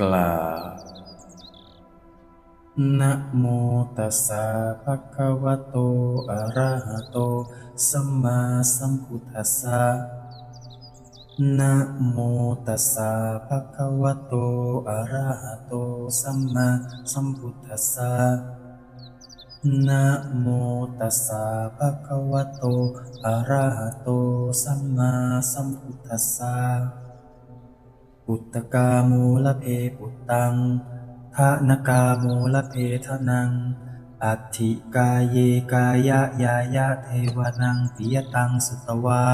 กล่าวนะโมตัสสะภะคะวะโปุตตะกาโมละเพปุตตังทะนกาโมละเพทนัง อัตถิกายเยกายะยายะเทวนังปิยตังสุตวา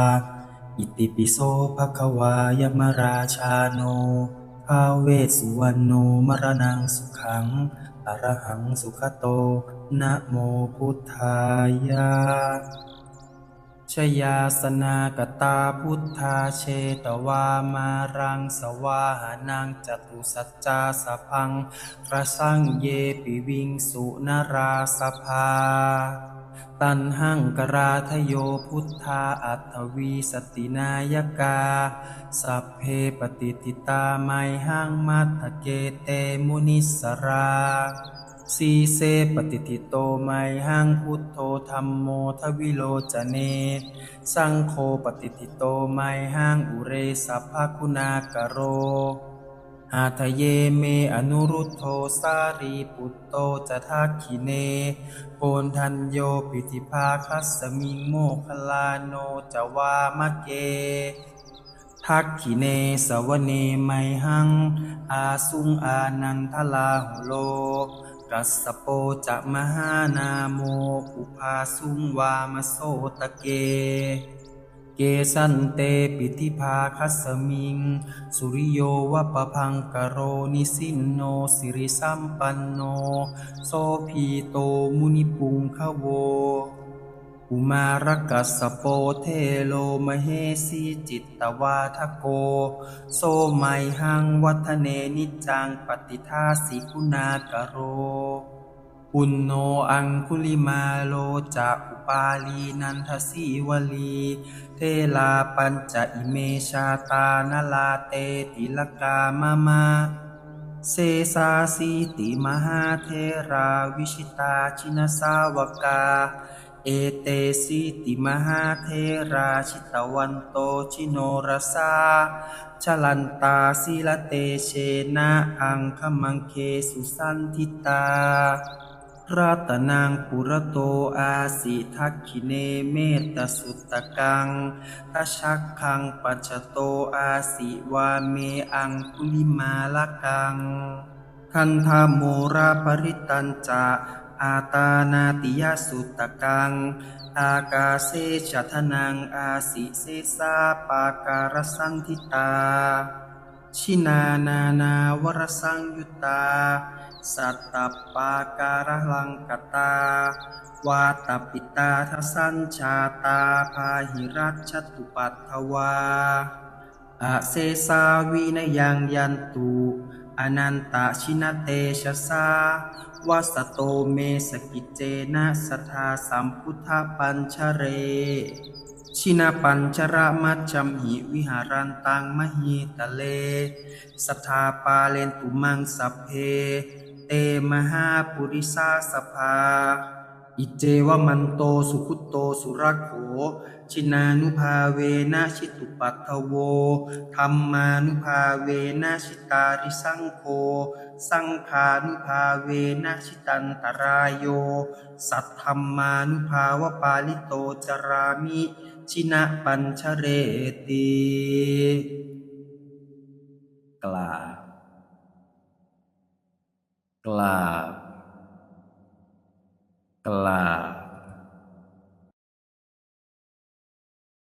อิติปิโสภะคะวายมราชาโนภาเวสุวรรณโนมรณังสุขังอรหังสุขโตนะโมพุทธายะ ชยาสนากตาพุทธาเชตวามารังสวาหานังจตุสัจจาสพังระสังเยปิวิงสุนราสภา ตันหังกราทโยพุทธาอัตวีสตินายกา สัพเพปฏิติตาไมหังมัทธเกเตมุนิสรา สีเสปฏิทิโตไมหังพุทโธธรรมโมทวิโลจเน สังโฆปฏิทิโตไมหังอุเรสัพพคุณากโร หาทะเยเมอนุรุตโธสารีปุตโตจะทักขิเนโกนทันโยปิธิภาคัสสมิงโมคลาโนจวามะเกทักขิเนสวเนไมหัง อาสุงอานันทลาหุโล รัสสโปจะมหานาโมอุปาสุงวามโสตะเก เกสันเตปิธิภาคัสสมิง สุริโยวะปะพังกโรนิสินโนสิริสัมปันโน โสพีโตมุนิปุงขโว อุมารกัสโปเทโลมเหสีจิตตวาทโกโสไมหังวัฒเนนิจังปฏิทาสิกุณากโร ปุณโนอังคุลิมาโลจะอุปาลีนันทสีวลี เทลาปัญจะอิเมชาตานลาเตติลกามามาเซสาสีติมหาเทราวิชิตาชินสาวกา เอเตสิติมหาเทราชิตวันโตชิโนรสาชลันตาศิลเตเชนะอังคมังเคสุสันทิตารัตนางปุระโตอาสิทักขิเนเมตสุตะกังตชักขังปัจจโตอาสิวาเมอังคุลิมาละกังคันธาโมราปริตันจะ อาตานาติยสุตกัง อากาเซชทนังอาสิเซสาปาการสันทิตา ชินานานาวรสังยุตา สัตตปาการลังกตาวาตปิตาทสัญชาตาพาหิรัชตุปัตถวาอาเซสาวินยังยันตุ อนันตชินเตชะสาวาสโตเมสกิจเจนะสทธาสัมพุทธปัญชเร ชินาปัญชระมัจจมหิวิหารันตังมหิตะเล สทธาปาเลนตุมังสัพเพ เตมหาปุริสาสภา อิเจวมันโตสุขุตโตสุรักโข ชินานุภาเวนะชิตุปัตถโวธรรมานุภาเวนะชิตาริสังโฆสังขานุภาเวนะชิตันตรายโย สัทธรรมานุภาวปาลิโตจารามิ ชินะปัญชเรติกลากลา กล่าว